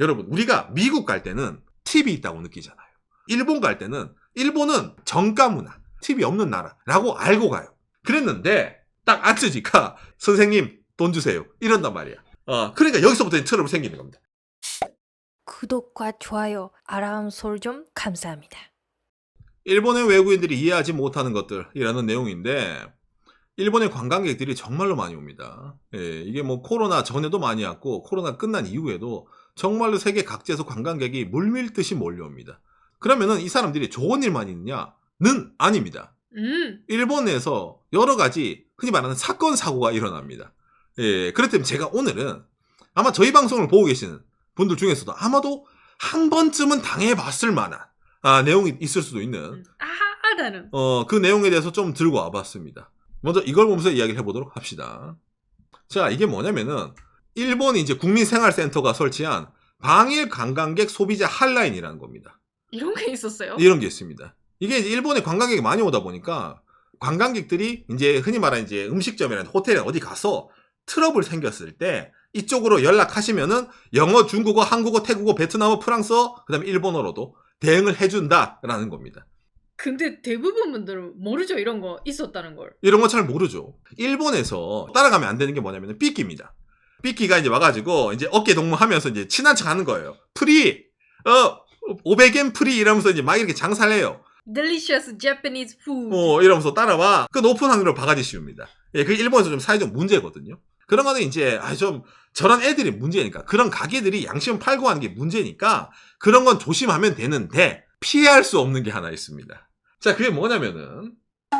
여러분, 우리가 미국 갈 때는 팁이 있다고 느끼잖아요. 일본 갈 때는 일본은 정가 문화, 팁이 없는 나라라고 알고 가요. 그랬는데 딱 아츠지가 선생님 돈 주세요. 이런단 말이야. 어, 그러니까 여기서부터 트러블 생기는 겁니다. 구독과 좋아요, 알람 설정 감사합니다. 일본의 외국인들이 이해하지 못하는 것들이라는 내용인데 일본의 관광객들이 정말로 많이 옵니다. 예, 이게 뭐 코로나 전에도 많이 왔고 코로나 끝난 이후에도 정말로 세계 각지에서 관광객이 물밀듯이 몰려옵니다. 그러면은 이 사람들이 좋은 일만 있느냐는 아닙니다. 음. 일본에서 여러 가지 흔히 말하는 사건 사고가 일어납니다. 예, 그렇기 때문에 제가 오늘은 아마 저희 방송을 보고 계시는 분들 중에서도 아마도 한 번쯤은 당해봤을 만한 아, 내용이 있을 수도 있는 음. 아하라는. 어, 그 내용에 대해서 좀 들고 와봤습니다. 먼저 이걸 보면서 이야기를 해보도록 합시다. 자, 이게 뭐냐면은, 일본이 이제 국민생활센터가 설치한 방일 관광객 소비자 한라인이라는 겁니다. 이런 게 있었어요? 이런 게 있습니다. 이게 이제 일본에 관광객이 많이 오다 보니까, 관광객들이 이제 흔히 말하는 이제 음식점이나 호텔에 어디 가서 트러블 생겼을 때, 이쪽으로 연락하시면은 영어, 중국어, 한국어, 태국어, 베트남어, 프랑스어, 그 다음에 일본어로도 대응을 해준다라는 겁니다. 근데 대부분 분들은 모르죠 이런 거 있었다는 걸. 이런 거 잘 모르죠. 일본에서 따라가면 안 되는 게 뭐냐면 삐끼입니다. 삐끼가 이제 와가지고 이제 어깨 동무하면서 이제 친한 척 하는 거예요. 프리, 어, 500엔 프리 이러면서 이제 막 이렇게 장사를 해요. Delicious Japanese food. 어, 이러면서 따라와. 그 높은 하늘로 바가지 씌웁니다. 예, 그게 일본에서 좀 사회적 문제거든요. 그런 거는 이제, 아, 좀, 저런 애들이 문제니까. 그런 가게들이 양심 팔고 하는 게 문제니까, 그런 건 조심하면 되는데, 피할 수 없는 게 하나 있습니다. 자, 그게 뭐냐면은,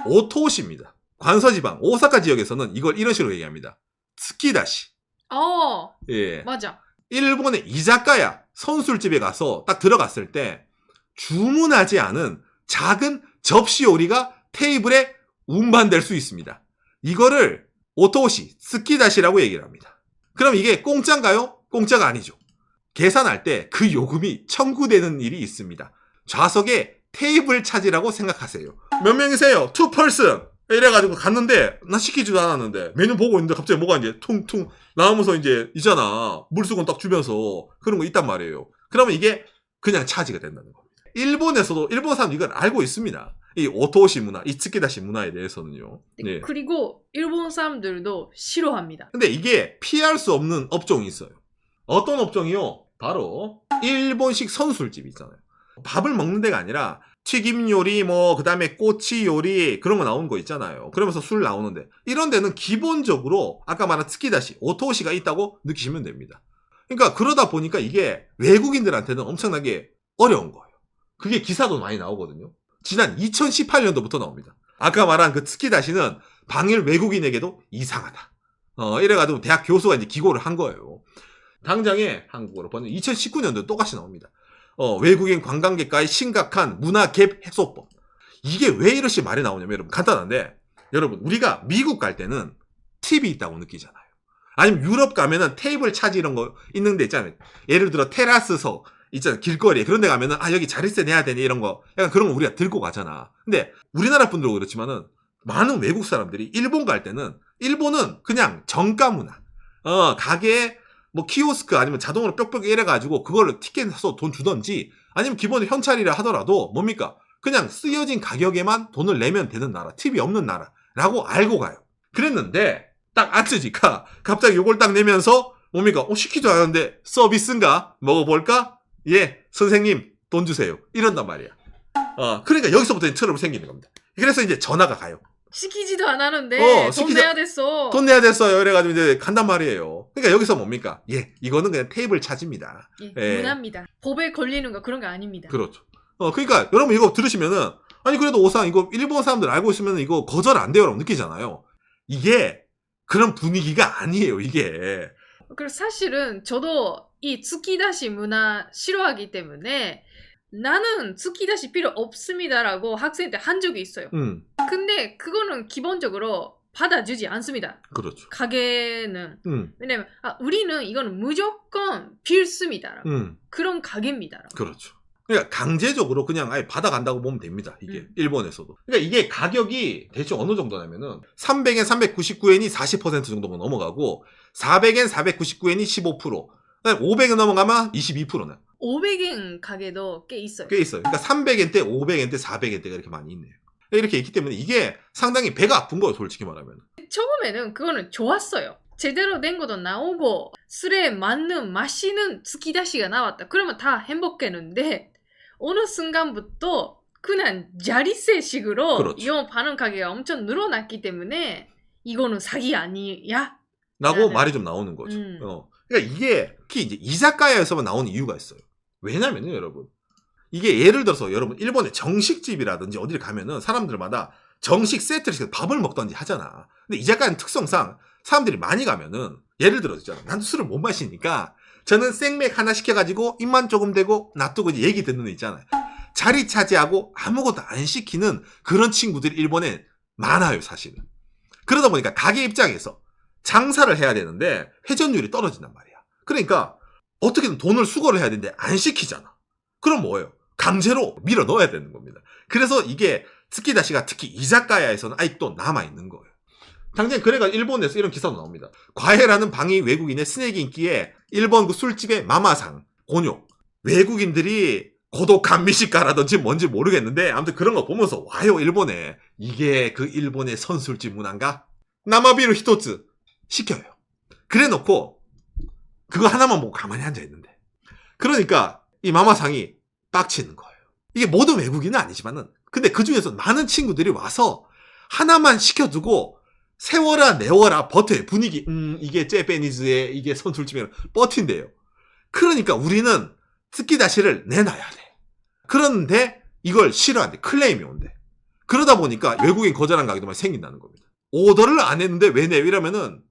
오토시입니다. 관서지방, 오사카 지역에서는 이걸 이런 식으로 얘기합니다. 스키다시. 어 예. 맞아. 일본의 이자카야 선술집에 가서 딱 들어갔을 때 주문하지 않은 작은 접시 요리가 테이블에 운반될 수 있습니다. 이거를 오토시, 스키다시라고 얘기를 합니다. 그럼 이게 공짜인가요? 공짜가 아니죠. 계산할 때 그 요금이 청구되는 일이 있습니다. 좌석에 테이블 차지라고 생각하세요. 몇 명이세요? 투 펄슨. 이래가지고 갔는데 나 시키지도 않았는데 메뉴 보고 있는데 갑자기 뭐가 이제 퉁퉁 나오면서 이제 있잖아 물수건 딱 주면서 그런 거 있단 말이에요. 그러면 이게 그냥 차지가 된다는 겁니다. 일본에서도 일본 사람 이걸 알고 있습니다. 이 오토시 문화, 이 츠키다시 문화에 대해서는요. 예. 그리고 일본 사람들도 싫어합니다. 근데 이게 피할 수 없는 업종이 있어요. 어떤 업종이요? 바로 일본식 선술집 있잖아요. 밥을 먹는 데가 아니라 튀김 요리, 뭐, 그 다음에 꼬치 요리, 그런 거 나오는 거 있잖아요. 그러면서 술 나오는데. 이런 데는 기본적으로, 아까 말한 스키다시, 오토시가 있다고 느끼시면 됩니다. 그러니까 그러다 보니까 이게 외국인들한테는 엄청나게 어려운 거예요. 그게 기사도 많이 나오거든요. 지난 2018년도부터 나옵니다. 아까 말한 그 스키다시는 방일 외국인에게도 이상하다. 어, 이래가지고 대학 교수가 이제 기고를 한 거예요. 당장에 한국어로 번역 2019년도 똑같이 나옵니다. 어, 외국인 관광객과의 심각한 문화 갭 해소법. 이게 왜 이렇게 말이 나오냐면 여러분 간단한데 여러분 우리가 미국 갈 때는 팁이 있다고 느끼잖아요. 아니면 유럽 가면은 테이블 차지 이런 거 있는 데 있잖아요. 예를 들어 테라스석 있잖아요. 길거리에 그런 데 가면은 아 여기 자릿세 내야 되네 이런 거 약간 그런 거 우리가 들고 가잖아. 근데 우리나라 분들도 그렇지만은 많은 외국 사람들이 일본 갈 때는 일본은 그냥 정가 문화. 어, 가게에 뭐 키오스크 아니면 자동으로 뾱뾱 이래가지고 그거를 티켓 사서 돈 주던지 아니면 기본으로 현찰이라 하더라도 뭡니까? 그냥 쓰여진 가격에만 돈을 내면 되는 나라, 팁이 없는 나라라고 알고 가요. 그랬는데 딱 아츠지가 갑자기 요걸 딱 내면서 뭡니까? 어, 시키지도 않았는데 서비스인가? 먹어볼까? 예, 선생님 돈 주세요. 이런단 말이야. 어, 그러니까 여기서부터 트러블 생기는 겁니다. 그래서 이제 전화가 가요. 시키지도 않았는데 어, 돈 시키지- 내야 됐어. 돈 내야 됐어요. 이래가지고 이제 간단 말이에요. 그러니까 여기서 뭡니까? 예, 이거는 그냥 테이블 차지입니다. 예, 예. 문화입니다. 법에 걸리는 거 그런 거 아닙니다. 그렇죠. 어, 그러니까 여러분 이거 들으시면은 아니 그래도 오상 이거 일본 사람들 알고 있으면 이거 거절 안 돼요라고 느끼잖아요. 이게 그런 분위기가 아니에요. 이게 그리고 사실은 저도 이 츠키다시 문화 싫어하기 때문에 나는 츠키다시 필요 없습니다라고 학생한테 한 적이 있어요. 음 근데 그거는 기본적으로 받아주지 않습니다. 그렇죠. 가게는 음 왜냐면 아, 우리는 이거는 무조건 필수입니다. 음, 그런 가게입니다. 그렇죠. 그러니까 강제적으로 그냥 아예 받아간다고 보면 됩니다. 이게 음. 일본에서도. 그러니까 이게 가격이 대충 어느 정도냐면은 300엔 399엔이 40% 정도면 넘어가고 400엔 499엔이 15%. 그다음에 500원 넘어가면 22%는 500엔 가게도 꽤 있어요. 꽤 있어요. 그러니까 300엔대, 500엔대, 400엔대가 이렇게 많이 있네요. 이렇게 있기 때문에 이게 상당히 배가 아픈 거예요, 솔직히 말하면. 처음에는 그거는 좋았어요. 제대로 된 것도 나오고 술에 맞는 맛있는 스키다시가 나왔다. 그러면 다 행복했는데 어느 순간부터 그냥 자리세식으로 그렇죠. 이용하는 가게가 엄청 늘어났기 때문에 이거는 사기 아니야? 라고 네. 말이 좀 나오는 거죠. 음. 어. 그러니까 이게 특히 이제 이자카야에서만 나오는 이유가 있어요. 왜냐면요, 여러분. 이게 예를 들어서 여러분 일본의 정식집이라든지 어디를 가면은 사람들마다 정식 세트를 시켜서 밥을 먹던지 하잖아. 근데 이자카야는 특성상 사람들이 많이 가면은 예를 들어 있잖아. 난 술을 못 마시니까 저는 생맥 하나 시켜가지고 입만 조금 대고 놔두고 이제 얘기 듣는 애 있잖아요. 자리 차지하고 아무것도 안 시키는 그런 친구들이 일본에 많아요, 사실은. 그러다 보니까 가게 입장에서 장사를 해야 되는데 회전율이 떨어진단 말이야. 그러니까 어떻게든 돈을 수거를 해야 되는데 안 시키잖아. 그럼 뭐예요? 강제로 밀어 넣어야 되는 겁니다. 그래서 이게 스키다시가 특히 이자카야에서는 아직도 남아있는 거예요. 당장 그래가 일본에서 이런 기사도 나옵니다. 과해라는 방이 외국인의 스낵 인기에 일본 그 술집의 마마상, 곤욕. 외국인들이 고독한 미식가라든지 뭔지 모르겠는데 아무튼 그런 거 보면서 와요 일본에. 이게 그 일본의 선술집 문화인가? 나마비루 히토츠 시켜요. 그래 놓고 그거 하나만 보고 가만히 앉아 있는데. 그러니까 이 마마상이 빡치는 거예요. 이게 모든 외국인은 아니지만은 근데 그 중에서 많은 친구들이 와서 하나만 시켜두고 세워라 내워라 버텨요. 분위기 음 이게 제페니즈의 이게 선술집이랑 버틴대요. 그러니까 우리는 스키다시를 내놔야 돼. 그런데 이걸 싫어한대. 클레임이 온대. 그러다 보니까 외국인 거절한 가게도 많이 생긴다는 겁니다. 오더를 안 했는데 왜 내요? 이러면은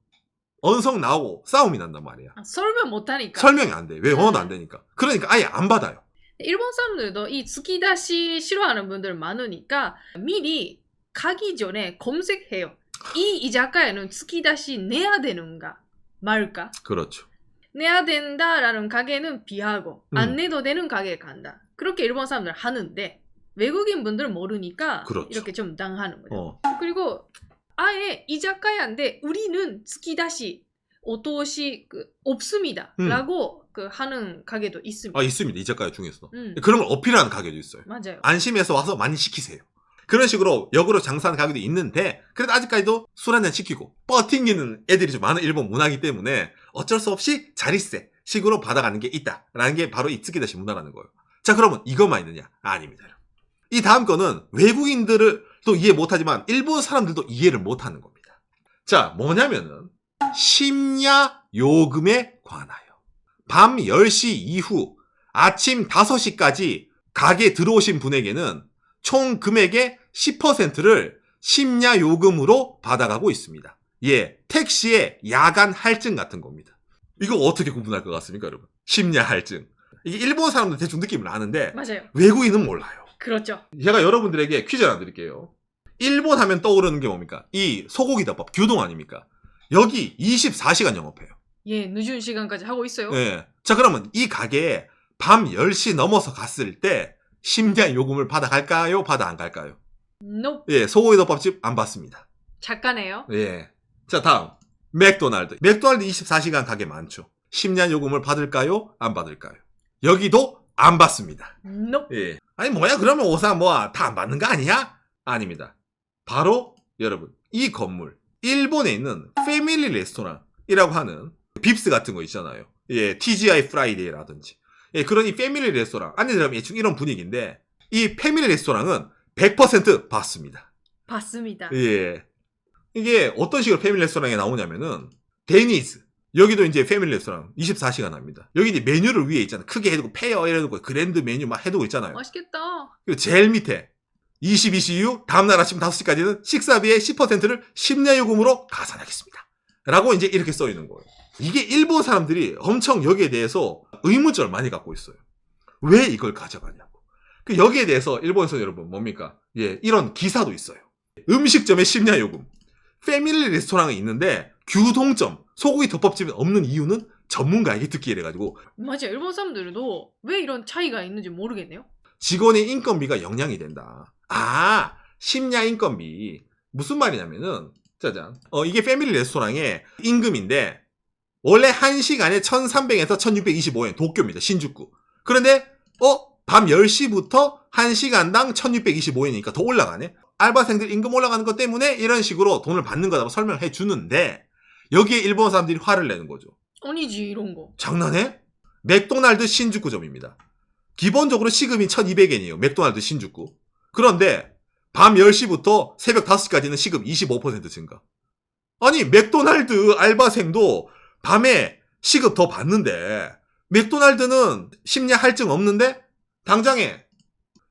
언성 나오고 싸움이 난단 말이야. 아, 설명 못하니까. 설명이 안 돼. 왜 언어도 안 되니까. 그러니까 아예 안 받아요. 일본 사람들도 이 스키다시 싫어하는 분들 많으니까 미리 가기 전에 검색해요. 이 이자카야는 스키다시 내야 되는가 말까? 그렇죠. 내야 된다라는 가게는 비하고 음. 안 내도 되는 가게에 간다. 그렇게 일본 사람들 하는데 외국인 분들은 모르니까 그렇죠. 이렇게 좀 당하는 거죠. 어. 그리고 아예 이자카야인데 우리는 스키다시 오토시 그 없습니다라고 그 하는 가게도 있습니다. 아 있습니다. 이자카야 중에서. 음, 그런 걸 어필하는 가게도 있어요. 맞아요. 안심해서 와서 많이 시키세요. 그런 식으로 역으로 장사하는 가게도 있는데 그래도 아직까지도 술 한잔 시키고 뻗팅기는 애들이 좀 많은 일본 문화이기 때문에 어쩔 수 없이 자리세 식으로 받아가는 게 있다라는 게 바로 이 츠키다시 문화라는 거예요. 자 그러면 이것만 있느냐? 아닙니다. 이 다음 거는 외국인들을 또 이해 못하지만 일본 사람들도 이해를 못하는 겁니다. 자 뭐냐면은 심야 요금에 관하여 밤 10시 이후 아침 5시까지 가게 들어오신 분에게는 총 금액의 10%를 심야 요금으로 받아가고 있습니다. 예, 택시의 야간 할증 같은 겁니다. 이거 어떻게 구분할 것 같습니까, 여러분? 심야 할증. 이게 일본 사람들 대충 느낌을 아는데 맞아요. 외국인은 몰라요. 그렇죠. 제가 여러분들에게 퀴즈 하나 드릴게요. 일본 하면 떠오르는 게 뭡니까? 이 소고기 덮밥, 규동 아닙니까? 여기 24시간 영업해요. 예, 늦은 시간까지 하고 있어요. 예. 자, 그러면 이 가게에 밤 10시 넘어서 갔을 때 심야 요금을 받아갈까요? 받아 안 갈까요? 노 예, 소고기 덮밥집 안 받습니다. 작가네요. 예. 자, 다음. 맥도날드. 맥도날드 24시간 가게 많죠. 심야 요금을 받을까요? 안 받을까요? 여기도 안 받습니다. 노 예. 아니, 뭐야, 그러면 오사 뭐야, 다 안 받는 거 아니야? 아닙니다. 바로, 여러분, 이 건물. 일본에 있는 패밀리 레스토랑이라고 하는 빕스 같은 거 있잖아요. 예, TGI 프라이데이라든지. 예, 그런 이 패밀리 레스토랑. 안에 들어가면 대충 이런 분위기인데, 이 패밀리 레스토랑은 100% 받습니다. 봤습니다. 예. 이게 어떤 식으로 패밀리 레스토랑에 나오냐면은 데니즈 여기도 이제 패밀리 레스토랑 24시간 합니다. 여기 이제 메뉴를 위에 있잖아요. 크게 해두고 페어 이래두고 그랜드 메뉴 막 해두고 있잖아요. 맛있겠다. 그리고 제일 밑에 22시 이후 다음날 아침 5시까지는 식사비의 10%를 심야요금으로 가산하겠습니다. 라고 이제 이렇게 써 있는 거예요. 이게 일본 사람들이 엄청 여기에 대해서 의문점을 많이 갖고 있어요. 왜 이걸 가져가냐고. 그 여기에 대해서 일본에서 여러분 뭡니까? 예, 이런 기사도 있어요. 음식점의 심야요금. 패밀리 레스토랑은 있는데 규동점, 소고기 덮밥집은 없는 이유는 전문가에게 듣기 이래가지고 맞아요. 일본 사람들도 왜 이런 차이가 있는지 모르겠네요. 직원의 인건비가 영향이 된다. 아, 심야 인건비. 무슨 말이냐면은, 짜잔. 어, 이게 패밀리 레스토랑의 임금인데, 원래 1시간에 1300에서 1625엔 도쿄입니다. 신주쿠. 그런데 어? 밤 10시부터 1시간당 1625엔이니까 더 올라가네. 알바생들 임금 올라가는 것 때문에 이런 식으로 돈을 받는 거라고 설명해 주는데 여기에 일본 사람들이 화를 내는 거죠. 아니지 이런 거. 장난해? 맥도날드 신주쿠점입니다. 기본적으로 시급이 1200엔이에요. 맥도날드 신주쿠. 그런데 밤 10시부터 새벽 5시까지는 시급 25% 증가. 아니, 맥도날드 알바생도 밤에 시급 더 받는데 맥도날드는 심야 할증 없는데 당장에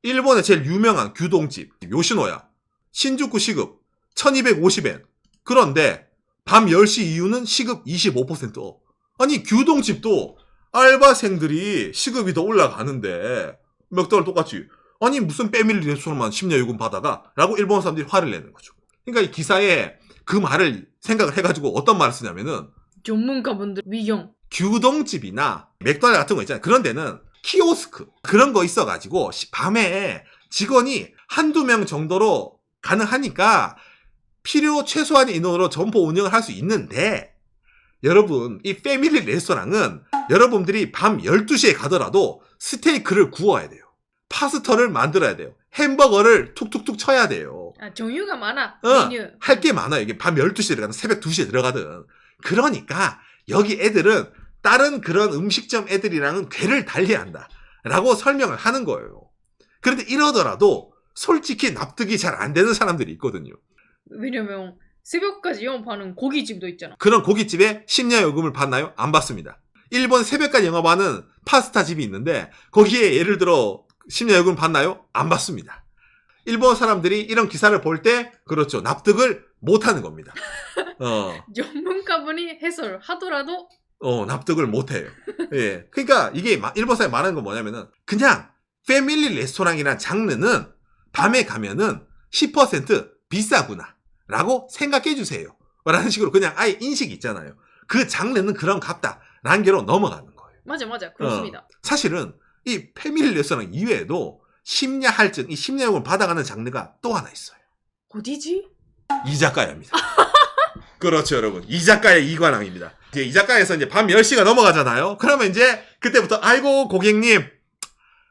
일본의 제일 유명한 규동집 요시노야 신주쿠 시급 1250엔 그런데 밤 10시 이후는 시급 25% 업. 아니 규동집도 알바생들이 시급이 더 올라가는데 맥도날드 똑같이 아니 무슨 패밀리 레스토랑만 심야 요금 받아가 라고 일본 사람들이 화를 내는 거죠 그러니까 이 기사에 그 말을 생각을 해가지고 어떤 말을 쓰냐면은 전문가분들 위경. 규동집이나 맥도날드 같은 거 있잖아요. 그런 데는 키오스크 그런 거 있어가지고 시- 밤에 직원이 한두 명 정도로 가능하니까 필요 최소한의 인원으로 점포 운영을 할 수 있는데 여러분 이 패밀리 레스토랑은 여러분들이 밤 12시에 가더라도 스테이크를 구워야 돼요. 파스타를 만들어야 돼요. 햄버거를 툭툭툭 쳐야 돼요. 아 종류가 많아. 어, 메뉴. 할게 많아요. 이게 밤 12시에 들어가든 새벽 2시에 들어가든. 그러니까 여기 애들은 다른 그런 음식점 애들이랑은 궤를 달리야 한다. 라고 설명을 하는 거예요. 그런데 이러더라도 솔직히 납득이 잘 안 되는 사람들이 있거든요. 왜냐면 새벽까지 영업하는 고깃집도 있잖아. 그런 고깃집에 심야 요금을 받나요? 안 받습니다. 일본 새벽까지 영업하는 파스타 집이 있는데 거기에 예를 들어 심야 요금 받나요? 안 받습니다. 일본 사람들이 이런 기사를 볼 때 그렇죠. 납득을 못 하는 겁니다. 어. 전문가분이 해설 하더라도 어, 납득을 못 해요. 예. 그러니까 이게 마- 일본 사람이 말하는 건 뭐냐면은 그냥 패밀리 레스토랑이란 장르는 밤에 가면은 10% 비싸구나. 라고 생각해 주세요. 라는 식으로 그냥 아예 인식이 있잖아요. 그 장르는 그런 값다. 라는 게로 넘어가는 거예요. 맞아 맞아 그렇습니다. 사실은 이 패밀리 레스토랑 이외에도 심야 할증, 이 심야용을 받아가는 장르가 또 하나 있어요. 어디지? 이자카야입니다. 그렇죠, 여러분. 이자카야 이관왕입니다. 이제 이자카야에서 이제 밤 10시가 넘어가잖아요. 그러면 이제 그때부터 아이고 고객님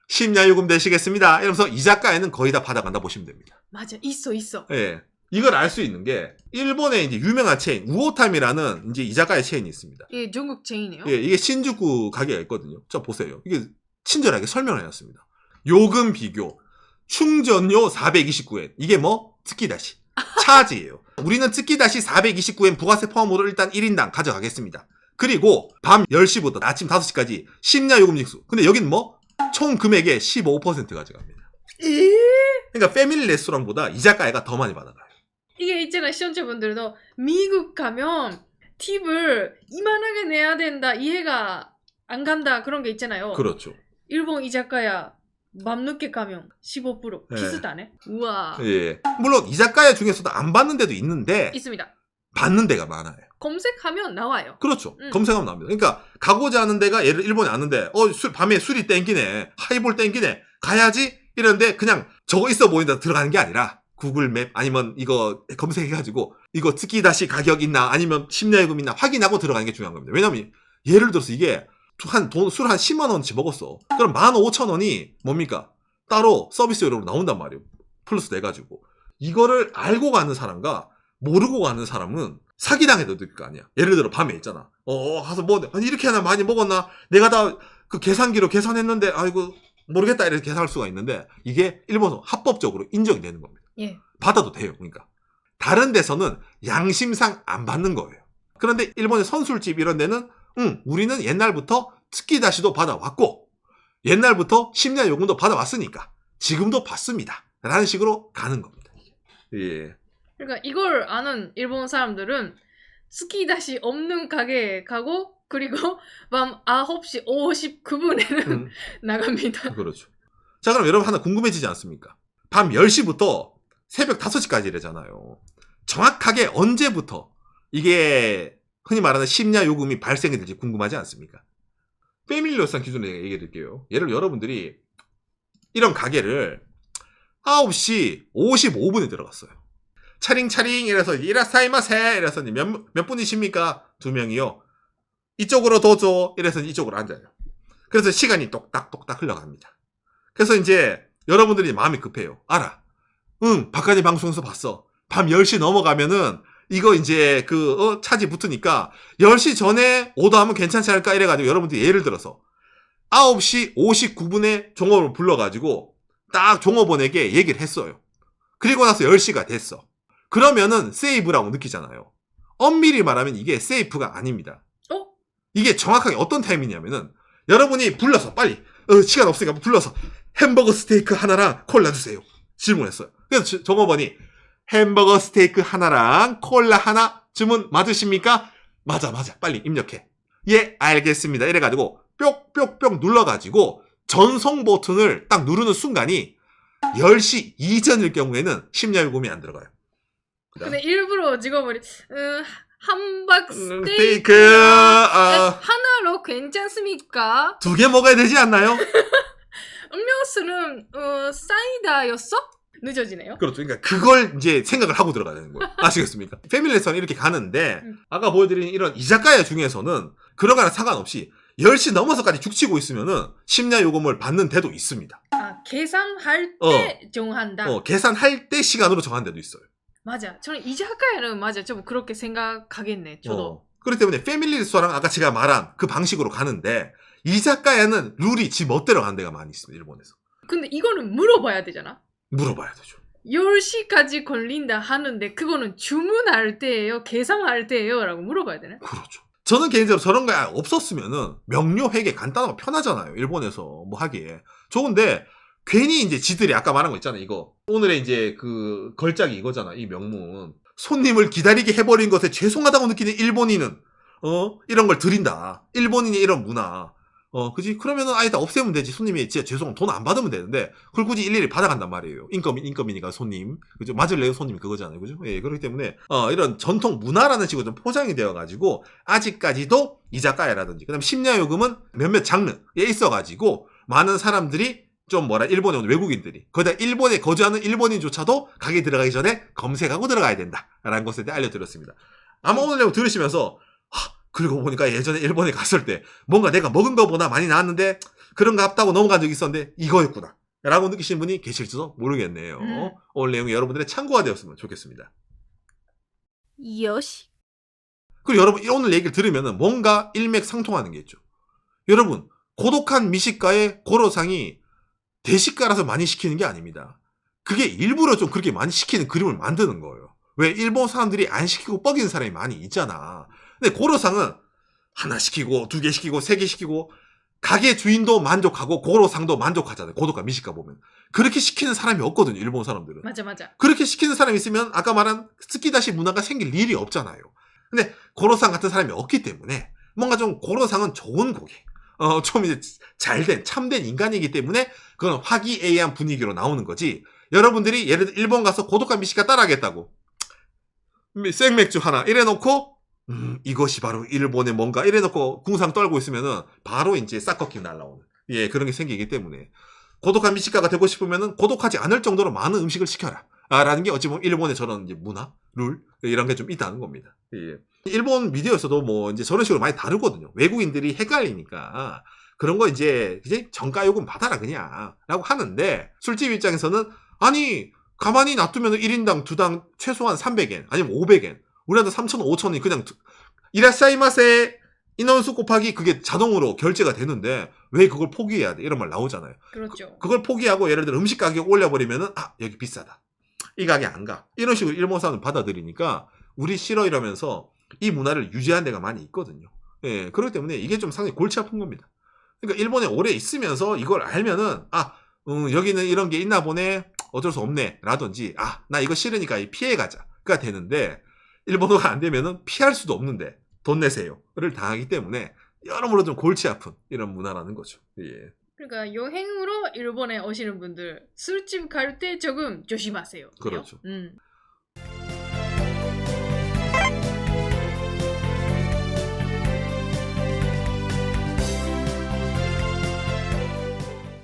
심야 요금 되시겠습니다. 이러면서 이자카야는 거의 다 받아간다 보시면 됩니다. 맞아 있어 있어. 예. 이걸 알 수 있는 게 일본의 이제 유명한 체인 우오탐이라는 이제 이자카야 체인이 있습니다. 이게 중국 체인이에요. 예, 이게 신주쿠 가게가 있거든요. 자 보세요. 이게 친절하게 설명을 해놨습니다. 요금 비교 충전료 429엔 이게 뭐 츠키다시 차지예요. 우리는 츠키다시 429엔 부가세 포함으로 일단 1인당 가져가겠습니다. 그리고 밤 10시부터 아침 5시까지 심야 요금 징수. 근데 여긴 뭐 총 금액의 15% 가져갑니다. 에? 그러니까 패밀리 레스토랑보다 이자카야가 더 많이 받아가요. 이게 있잖아 시청자분들도 미국 가면 팁을 이만하게 내야 된다 이해가 안 간다 그런 게 있잖아요. 그렇죠. 일본 이자카야 밤늦게 가면 15% 네. 비슷하네. 우와 예. 물론 이자카야 중에서도 안 받는 데도 있는데 있습니다. 받는 데가 많아요. 검색하면 나와요. 그렇죠. 음. 검색하면 나옵니다. 그러니까 가고자 하는 데가 예를 일본에 왔는데 어 술, 밤에 술이 땡기네 하이볼 땡기네 가야지 이러는데 그냥 저거 있어 보인다 들어가는 게 아니라 구글 맵 아니면 이거 검색해가지고 이거 츠키다시 가격 있나 아니면 심야요금 있나 확인하고 들어가는 게 중요한 겁니다. 왜냐면 예를 들어서 이게 한 돈 술 한 10만 원치 먹었어. 그럼 15,000원이 뭡니까? 따로 서비스료로 나온단 말이에요. 플러스 내 가지고 이거를 알고 가는 사람과 모르고 가는 사람은 사기당해도 될거 아니야. 예를 들어 밤에 있잖아. 어, 가서 뭐, 아니, 이렇게 하나 많이 먹었나? 내가 다 그 계산기로 계산했는데, 아이고, 모르겠다. 이렇게 계산할 수가 있는데, 이게 일본은 합법적으로 인정이 되는 겁니다. 예. 받아도 돼요. 그러니까. 다른 데서는 양심상 안 받는 거예요. 그런데 일본의 선술집 이런 데는, 응, 우리는 옛날부터 츠키다시도 받아왔고, 옛날부터 심야 요금도 받아왔으니까, 지금도 받습니다. 라는 식으로 가는 겁니다. 예. 그러니까 이걸 아는 일본 사람들은 스키다시 없는 가게에 가고 그리고 밤 9시 59분에는 음. 나갑니다. 그렇죠. 자, 그럼 여러분 하나 궁금해지지 않습니까? 밤 10시부터 새벽 5시까지 이래잖아요. 정확하게 언제부터 이게 흔히 말하는 심야 요금이 발생이 될지 궁금하지 않습니까? 패밀리 레스토랑 기준으로 얘기해 드릴게요. 예를 들어 여러분들이 이런 가게를 9시 55분에 들어갔어요. 차링차링 이래서 이라사이마세 이래서 몇, 몇 분이십니까? 두 명이요. 이쪽으로 도줘. 이래서 이쪽으로 앉아요. 그래서 시간이 똑딱똑딱 흘러갑니다. 그래서 이제 여러분들이 마음이 급해요. 알아. 응, 바깥의 방송에서 봤어. 밤 10시 넘어가면은 이거 이제 그 어, 차지 붙으니까 10시 전에 오더하면 괜찮지 않을까 이래가지고 여러분들이 예를 들어서 9시 59분에 종업을 불러가지고 딱 종업원에게 얘기를 했어요. 그리고 나서 10시가 됐어. 그러면은 세이브라고 느끼잖아요. 엄밀히 말하면 이게 세이프가 아닙니다. 어? 이게 정확하게 어떤 타임이냐면은 여러분이 불러서 빨리 어, 시간 없으니까 불러서 햄버거 스테이크 하나랑 콜라 주세요. 질문했어요. 그래서 저- 종업원이 햄버거 스테이크 하나랑 콜라 하나 주문 맞으십니까? 맞아 맞아 빨리 입력해. 예 알겠습니다. 이래가지고 뾱뾱뾱 눌러가지고 전송 버튼을 딱 누르는 순간이 10시 이전일 경우에는 심야 요금이 안 들어가요. 그다음 근데 일부러 음, 함박 음, 스테이크 스테이크 아, 하나로 괜찮습니까? 두 개 먹어야 되지 않나요? 음료수는 어, 사이다였어? 늦어지네요. 그렇죠. 그러니까 그걸 이제 생각을 하고 들어가야 되는 거예요. 아시겠습니까? 패밀리 레스토랑 이렇게 가는데 음. 아까 보여드린 이런 이자카야 중에서는 그런 거랑 상관없이 10시 넘어서까지 죽치고 있으면은 심야 요금을 받는 데도 있습니다. 아 계산할 때 정한다. 어, 계산할 때 시간으로 정한 데도 있어요. 맞아. 저는 이자카야는 맞아. 좀 그렇게 생각하겠네. 저도. 어. 그렇기 때문에 패밀리 레스토랑 아까 제가 말한 그 방식으로 가는데 이자카야는 룰이 지 멋대로 가는 데가 많이 있습니다. 일본에서. 근데 이거는 물어봐야 되잖아. 물어봐야 되죠. 10시까지 걸린다 하는데 그거는 주문할 때예요? 계산할 때예요? 라고 물어봐야 되나? 그렇죠. 저는 개인적으로 저런 거 없었으면은 명료 회계 간단하고 편하잖아요. 일본에서 뭐 하기에. 좋은데 괜히 이제 지들이 아까 말한 거 있잖아요. 이거 오늘의 이제 그 걸작이 이거잖아. 이 명문. 손님을 기다리게 해버린 것에 죄송하다고 느끼는 일본인은 어 이런 걸 드린다. 일본인의 이런 문화. 어 그지? 그러면은 아예 다 없애면 되지. 손님이 진짜 죄송 돈 안 받으면 되는데 그걸 굳이 일일이 받아간단 말이에요. 인건비 인건비니까 손님 그죠? 맞을래요 손님 그거잖아요. 그죠? 예 그렇기 때문에 어 이런 전통 문화라는 식으로 좀 포장이 되어가지고 아직까지도 이자카야라든지 그 다음 심야 요금은 몇몇 장르에 있어가지고 많은 사람들이 좀 뭐라 일본에 온 외국인들이 거기다 일본에 거주하는 일본인조차도 가게 들어가기 전에 검색하고 들어가야 된다라는 것에 대해 알려드렸습니다. 아마 오늘 내용 들으시면서 하, 그리고 보니까 예전에 일본에 갔을 때 뭔가 내가 먹은 거보다 많이 나왔는데 그런가 없다고 넘어간 적이 있었는데 이거였구나 라고 느끼시는 분이 계실지도 모르겠네요. 음. 오늘 내용이 여러분들의 참고가 되었으면 좋겠습니다. 요시. 그리고 여러분 오늘 얘기를 들으면 뭔가 일맥상통하는 게 있죠. 여러분 고독한 미식가의 고로상이 대식가라서 많이 시키는 게 아닙니다. 그게 일부러 좀 그렇게 많이 시키는 그림을 만드는 거예요. 왜 일본 사람들이 안 시키고 뻐기는 사람이 많이 있잖아. 근데 고로상은 하나 시키고 두 개 시키고 세 개 시키고 가게 주인도 만족하고 고로상도 만족하잖아요. 고독한 미식가 보면 그렇게 시키는 사람이 없거든요. 일본 사람들은. 맞아, 맞아. 그렇게 시키는 사람이 있으면 아까 말한 스키다시 문화가 생길 일이 없잖아요. 근데 고로상 같은 사람이 없기 때문에 뭔가 좀 고로상은 좋은 고객, 어, 좀 이제 잘된, 참된 인간이기 때문에 그건 화기애애한 분위기로 나오는 거지. 여러분들이 예를 들어 일본 가서 고독한 미식가 따라하겠다고. 미- 생맥주 하나 이래놓고, 음, 이것이 바로 일본의 뭔가 이래놓고 궁상 떨고 있으면은 바로 이제 싹꺾기 날라오는. 예, 그런 게 생기기 때문에. 고독한 미식가가 되고 싶으면은 고독하지 않을 정도로 많은 음식을 시켜라. 아, 라는 게 어찌 보면 일본의 저런 이제 문화, 룰, 이런 게 좀 있다는 겁니다. 예. 일본 미디어에서도 뭐 이제 저런 식으로 많이 다루거든요. 외국인들이 헷갈리니까. 그런 거 이제, 이제 정가 요금 받아라, 그냥. 라고 하는데, 술집 입장에서는, 아니, 가만히 놔두면 1인당 두당 최소한 300엔, 아니면 500엔. 우리한테 3,000원, 5,000원이 그냥, 두- 이라사이마세 인원수 곱하기 그게 자동으로 결제가 되는데, 왜 그걸 포기해야 돼? 이런 말 나오잖아요. 그렇죠. 그 걸 포기하고 예를 들어 음식 가격 올려버리면은 아 여기 비싸다 이 가게 안 가. 이런 식으로 일본 사람은 받아들이니까 우리 싫어 이러면서 이 문화를 유지한 데가 많이 있거든요. 예 그렇기 때문에 이게 좀 상당히 골치 아픈 겁니다. 그러니까 일본에 오래 있으면서 이걸 알면은 아 음, 여기는 이런 게 있나 보네. 어쩔 수 없네. 라든지 아 나 이거 싫으니까 피해 가자가 되는데 일본어가 안 되면은 피할 수도 없는데 돈 내세요를 당하기 때문에 여러모로 좀 골치 아픈 이런 문화라는 거죠. 예. 그러니까 여행으로 일본에 오시는 분들 술집 갈 때 조금 조심하세요. 그렇죠. 음.